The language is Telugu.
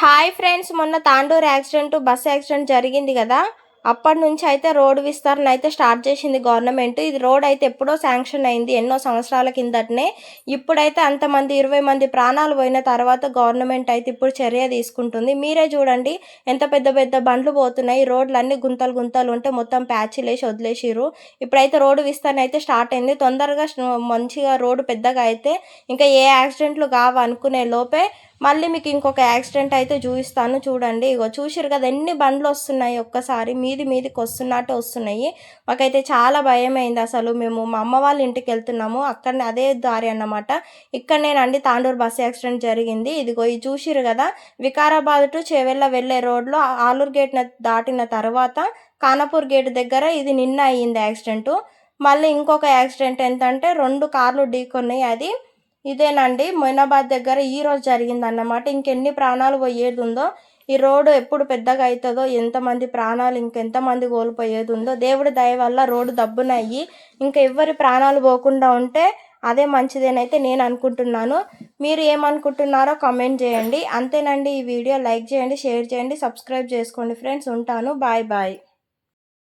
హాయ్ ఫ్రెండ్స్ మొన్న తాండూరు యాక్సిడెంట్ బస్ యాక్సిడెంట్ జరిగింది కదా. అప్పటి నుంచి అయితే రోడ్డు విస్తరణ అయితే స్టార్ట్ చేసింది గవర్నమెంట్. ఇది రోడ్ అయితే ఎప్పుడో శాంక్షన్ అయింది ఎన్నో సంవత్సరాల కిందటనే. ఇప్పుడైతే అంతమంది ఇరవై మంది ప్రాణాలు పోయిన తర్వాత గవర్నమెంట్ అయితే ఇప్పుడు చర్య తీసుకుంటుంది. మీరే చూడండి ఎంత పెద్ద పెద్ద బండ్లు పోతున్నాయి. రోడ్లు అన్ని గుంతలు గుంతలు ఉంటే మొత్తం ప్యాచ్లు వదిలేసిరు ఇప్పుడైతే రోడ్డు విస్తరణ అయితే స్టార్ట్ అయింది. తొందరగా మంచిగా రోడ్డు పెద్దగా అయితే ఇంకా ఏ యాక్సిడెంట్లు కావు అనుకునే లోపే మళ్ళీ మీకు ఇంకొక యాక్సిడెంట్ అయితే చూపిస్తాను చూడండి. ఇగో చూసారు కదా ఎన్ని బండ్లు వస్తున్నాయి ఒక్కసారి. మీది మీదికి వస్తున్నట్టు వస్తున్నాయి. మాకైతే చాలా భయం అయింది అసలు. మేము మా అమ్మ వాళ్ళ ఇంటికి వెళ్తున్నాము. అక్కడనే అదే దారి అన్నమాట. ఇక్కడనేనండి తాండూరు బస్సు యాక్సిడెంట్ జరిగింది. ఇదిగో ఇది చూసిరు కదా వికారాబాద్ టు చేవెళ్ళ వెళ్ళే రోడ్లో ఆలూరు గేట్ దాటిన తర్వాత కానపూర్ గేట్ దగ్గర ఇది నిన్న అయ్యింది యాక్సిడెంటు. మళ్ళీ ఇంకొక యాక్సిడెంట్ ఏంటంటే రెండు కార్లు ఢీకొన్నాయి. అది ఇదేనండి. మొయినాబాద్ దగ్గర ఈ రోజు జరిగిందన్నమాట. ఇంకెన్ని ప్రాణాలు పోయేది ఉందో ఈ రోడ్డు ఎప్పుడు పెద్దగా అవుతుందో ఎంతమంది ప్రాణాలు ఇంకెంతమంది కోల్పోయేది ఉందో దేవుడి దయ వల్ల రోడ్డు దబ్బునయ్యి ఇంకా ఎవరి ప్రాణాలు పోకుండా ఉంటే అదే మంచిదేనైతే నేను అనుకుంటున్నాను. మీరు ఏమనుకుంటున్నారో కమెంట్ చేయండి. అంతేనండి ఈ వీడియో. లైక్ చేయండి షేర్ చేయండి సబ్స్క్రైబ్ చేసుకోండి ఫ్రెండ్స్. ఉంటాను. Bye bye.